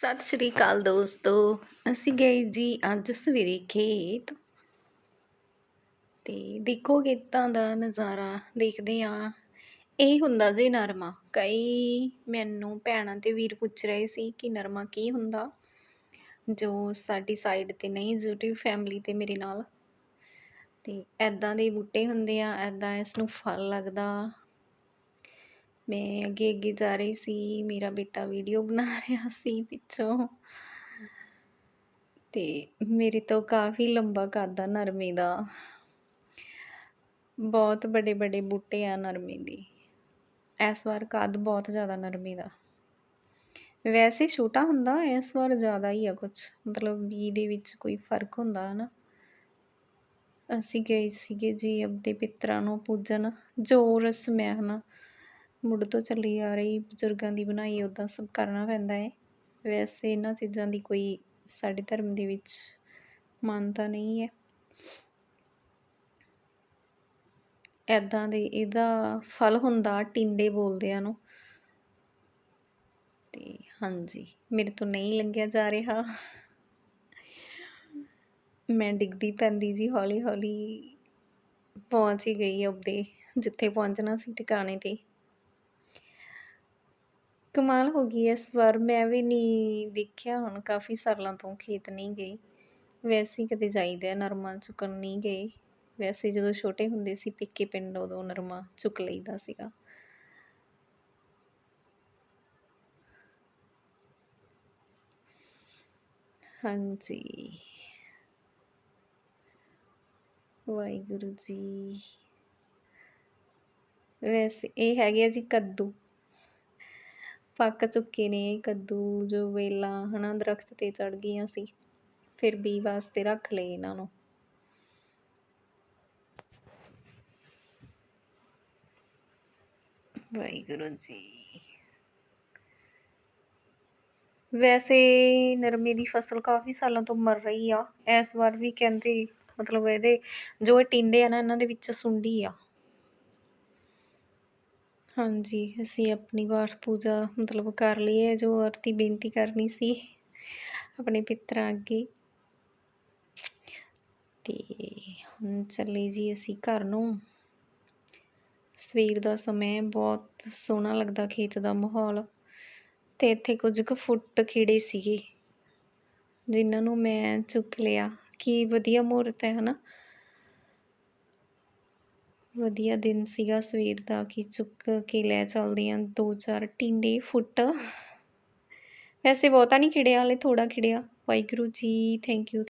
ਸਤਿ ਸ਼੍ਰੀ ਅਕਾਲ ਦੋਸਤੋ। ਅਸੀਂ ਗਏ ਜੀ ਅੱਜ ਸਵੇਰੇ ਖੇਤ। ਤੇ ਦੇਖੋ ਖੇਤਾਂ ਦਾ ਨਜ਼ਾਰਾ, ਦੇਖਦੇ ਆ ਇਹ ਹੁੰਦਾ ਜੀ ਨਰਮਾ। ਕਈ ਮੈਨੂੰ ਭੈਣਾਂ ਤੇ ਵੀਰ ਪੁੱਛ ਰਹੇ ਸੀ ਕਿ ਨਰਮਾ ਕੀ ਹੁੰਦਾ? ਜੋ ਸਾਡੀ ਸਾਈਡ ਤੇ ਨਹੀਂ, ਜੁਟੀ ਫੈਮਿਲੀ ਤੇ ਮੇਰੇ ਨਾਲ। ਤੇ ਐਦਾਂ ਦੇ ਬੂਟੇ ਹੁੰਦੇ ਆ ਐਦਾਂ ਇਸ ਨੂੰ ਫਲ ਲੱਗਦਾ। ਮੈਂ ਅੱਗੇ ਅੱਗੇ ਜਾ ਰਹੀ ਸੀ, ਮੇਰਾ ਬੇਟਾ ਵੀਡੀਓ ਬਣਾ ਰਿਹਾ ਸੀ ਪਿੱਛੋਂ। ਤੇ ਮੇਰੇ ਤੋਂ ਕਾਫੀ ਲੰਬਾ ਕੱਦ ਆ ਨਰਮੇ ਦਾ। ਬਹੁਤ ਵੱਡੇ ਵੱਡੇ ਬੂਟੇ ਆ ਨਰਮੇ ਦੀ। ਇਸ ਵਾਰ ਕੱਦ ਬਹੁਤ ਜ਼ਿਆਦਾ ਨਰਮੇ ਦਾ। ਵੈਸੇ ਛੋਟਾ ਹੁੰਦਾ, ਇਸ ਵਾਰ ਜ਼ਿਆਦਾ ਹੀ ਆ ਕੁਝ ਮਤਲਬ ਬੀ ਦੇ ਵਿੱਚ ਕੋਈ ਫ਼ਰਕ ਹੁੰਦਾ ਹੈ ਨਾ ਅਸੀਂ ਗਏ ਸੀਗੇ ਜੀ ਆਪਦੇ ਪਿੱਤਰਾਂ ਨੂੰ ਪੂਜਣ। ਜੋ ਰਸਮ ਹੈ ਨਾ ਮੁੱਢ ਤੋਂ ਚੱਲੀ ਆ ਰਹੀ, ਬਜ਼ੁਰਗਾਂ ਦੀ ਬਣਾਈ ਉੱਦਾਂ ਸਭ ਕਰਨਾ ਪੈਂਦਾ ਹੈ ਵੈਸੇ ਇਹਨਾਂ ਚੀਜ਼ਾਂ ਦੀ ਕੋਈ ਸਾਡੇ ਧਰਮ ਦੇ ਵਿੱਚ ਮਾਨਤਾ ਨਹੀਂ ਹੈ ਐਦਾਂ ਦੇ ਇਹਦਾ ਫਲ ਹੁੰਦਾ ਟਿੰਡੇ ਬੋਲਦੇ ਆ ਨੂੰ। ਤੇ ਹਾਂਜੀ, ਮੇਰੇ ਤੋਂ ਨਹੀਂ ਲੰਘਿਆ ਜਾ ਰਿਹਾ। ਮੈਂ ਡਿੱਗਦੀ ਪੈਂਦੀ ਜੀ ਹੌਲੀ ਹੌਲੀ ਪਹੁੰਚ ਹੀ ਗਈ ਆਪਦੇ ਜਿੱਥੇ ਪਹੁੰਚਣਾ ਸੀ ਟਿਕਾਣੇ ਤੇ। ਕਮਾਲ ਹੋ ਗਈ ਇਸ ਵਾਰ ਮੈਂ ਵੀ ਨਹੀਂ ਦੇਖਿਆ ਹੁਣ, ਕਾਫੀ ਸਾਲਾਂ ਤੋਂ ਖੇਤ ਨਹੀਂ ਗਈ। ਵੈਸੇ ਹੀ ਕਦੇ ਜਾਈਦਾ ਨਰਮਾ ਚੁੱਕਣ ਨਹੀਂ ਗਏ ਵੈਸੇ ਜਦੋਂ ਛੋਟੇ ਹੁੰਦੇ ਸੀ, ਪਿੱਕੇ ਪਿੰਡ ਉਦੋਂ ਨਰਮਾ ਚੁੱਕ ਲਈਦਾ ਸੀਗਾ। ਹਾਂਜੀ। ਵਾਹਿਗੁਰੂ ਜੀ। ਵੈਸੇ ਇਹ ਹੈਗੇ ਆ ਜੀ ਕੱਦੂ। ਪੱਕ ਚੁੱਕੇ ਨੇ ਕੱਦੂ, ਜੋ ਵੇਲਾਂ, ਹਨਾ, ਦਰਖਤ ਤੇ ਚੜ ਗਈਆਂ ਸੀ। ਫਿਰ ਬੀ ਵਾਸਤੇ ਰੱਖ ਲਏ ਇਹਨਾਂ ਨੂੰ। ਵਾਹਿਗੁਰੂ ਜੀ। ਵੈਸੇ ਨਰਮੇ ਦੀ ਫਸਲ ਕਾਫੀ ਸਾਲਾਂ ਤੋਂ ਮਰ ਰਹੀ ਆ। ਇਸ ਵਾਰ ਵੀ ਕਹਿੰਦੇ, ਮਤਲਬ ਇਹਦੇ ਜੋ ਇਹ ਟਿੰਡੇ ਆ ਨਾ, ਇਹਨਾਂ ਦੇ ਵਿੱਚ ਸੁੰਡੀ ਆ। ਹਾਂਜੀ, ਅਸੀਂ ਆਪਣੀ ਪਾਠ ਪੂਜਾ ਮਤਲਬ ਕਰ ਲਈ ਹੈ, ਜੋ ਅਰਤੀ ਬੇਨਤੀ ਕਰਨੀ ਸੀ ਆਪਣੇ ਪਿੱਤਰਾਂ ਅੱਗੇ। ਤੇ ਹੁਣ ਚੱਲੇ ਜੀ ਅਸੀਂ ਘਰ ਨੂੰ। ਸਵੇਰ ਦਾ ਸਮੇਂ ਬਹੁਤ ਸੋਹਣਾ ਲੱਗਦਾ ਖੇਤ ਦਾ ਮਾਹੌਲ। ਤੇ ਇੱਥੇ ਕੁਝ ਕੁ ਫੁੱਟ ਖਿੜੇ ਸੀਗੇ, ਜਿਨ੍ਹਾਂ ਨੂੰ ਮੈਂ ਚੁੱਕ ਲਿਆ। ਕਿ ਵਧੀਆ ਮੂਰਤ ਹੈ, ਹਨਾ? ਵਧੀਆ ਦਿਨ ਸੀਗਾ ਸਵੇਰ ਦਾ ਕਿ ਚੁੱਕ ਕੇ ਲੈ ਚੱਲਦੇ ਹਾਂ ਦੋ ਚਾਰ ਟਿੰਡੇ, ਫੁੱਟ। ਵੈਸੇ ਬਹੁਤਾ ਨਹੀਂ ਖਿੜਿਆ, ਹਾਲੇ ਥੋੜ੍ਹਾ ਖਿੜਿਆ। Waheguru ji thank you